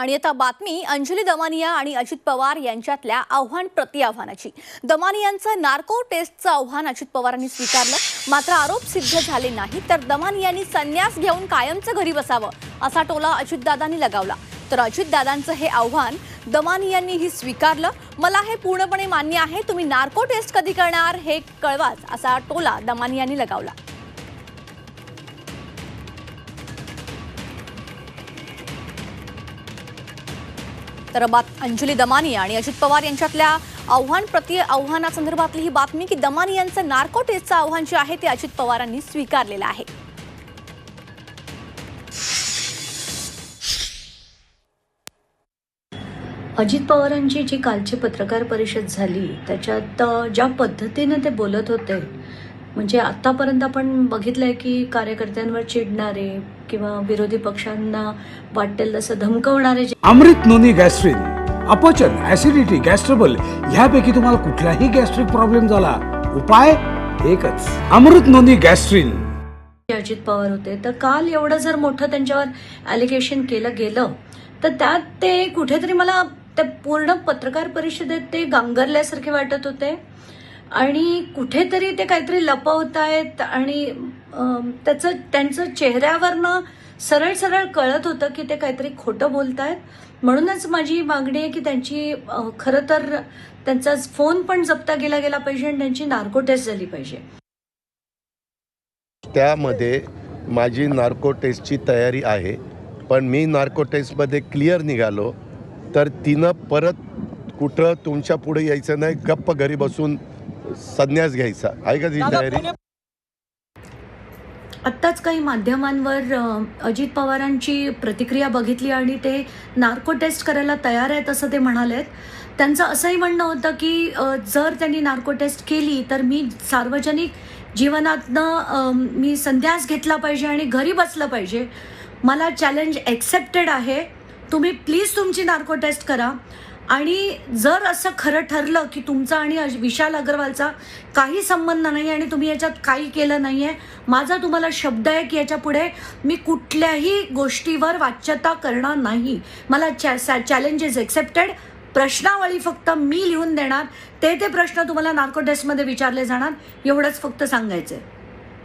आणि आता बातमी अंजली दमानिया आणि अजित पवार यांच्यातल्या आव्हान प्रति आव्हानाची. दमानियांचं नार्को टेस्टचं आव्हान अजित पवारांनी स्वीकारलं. मात्र आरोप सिद्ध झाले नाही तर दमानियांनी संन्यास घेऊन कायमचं घरी बसावं असा टोला अजितदादांनी लगावला. तर अजितदादांचं हे आव्हान दमानियांनीही स्वीकारलं. मला हे पूर्णपणे मान्य आहे तुम्ही नार्को टेस्ट कधी करणार हे कळवाच असा टोला दमानियांनी लगावला. तर बात अंजली दमानी आणि अजित पवार यांच्यातल्या आव्हान प्रति आव्हानासंदर्भातली ही बातमी की दमानी यांचं नार्को टेस्टचं आव्हान जे आहे ते अजित पवारांनी स्वीकारलेलं आहे. अजित पवारांची जी कालची पत्रकार परिषद झाली त्याच्यात ज्या पद्धतीने ते बोलत होते म्हणजे आतापर्यंत आपण बघितलंय की कार्यकर्त्यांवर चिडणारे किंवा विरोधी पक्षांना वाटेल तसं धमकवणारे अमृत नोनी गॅस्ट्रिन अपचन ऍसिडिटी गॅस्ट्रबल ह्यापैकी तुम्हाला कुठलाही गॅस्ट्रिक प्रॉब्लेम झाला उपाय एकच अमृत नोनी गॅस्ट्रिन. अजित पवार होते तर काल एवढं जर मोठं त्यांच्यावर ॲलिगेशन केलं गेलं तर त्यात ते कुठेतरी मला त्या पूर्ण पत्रकार परिषदेत ते गांगरल्यासारखे वाटत होते. आणि कुठेतरी ते काहीतरी लपवत आहेत आणि त्याचं त्यांचं चेहऱ्यावरनं सरळ सरळ कळत होतं की ते काहीतरी खोटं बोलतायत. म्हणूनच माझी मागणी आहे की त्यांची खरं तर त्यांचा फोन पण जप्ता केला गेला पाहिजे आणि त्यांची नार्को टेस्ट झाली पाहिजे. त्यामध्ये माझी नार्को टेस्टची तयारी आहे. पण मी नार्को टेस्टमध्ये क्लिअर निघालो तर तिनं परत कुठं तुमच्यापुढे यायचं नाही. गप्प घरी बसून संन्यास घ्यायचा. आहे का ती तयारी? आत्ताच काही माध्यमांवर अजित पवारांची प्रतिक्रिया बघितली आणि ते नार्को टेस्ट करायला तयार आहेत असं ते म्हणालेत. त्यांचं असंही म्हणणं होतं की जर त्यांनी नार्को टेस्ट केली तर मी सार्वजनिक जीवनातनं मी संन्यास घेतला पाहिजे आणि घरी बसलं पाहिजे. मला चॅलेंज एक्सेप्टेड आहे. तुम्ही प्लीज तुमची नार्को टेस्ट करा. आणि जर असं खरं ठरलं की तुमचा आणि विशाल अग्रवालचा काही संबंध नाही आणि तुम्ही याच्यात काही केलं नाही आहे माझा तुम्हाला शब्द आहे की याच्यापुढे मी कुठल्याही गोष्टीवर वाच्यता करणार नाही. मला चॅ चॅलेंजेस एक्सेप्टेड प्रश्नावळी फक्त मी लिहून देणार. ते ते प्रश्न तुम्हाला नार्को टेस्टमध्ये विचारले जाणार. एवढंच फक्त सांगायचं आहे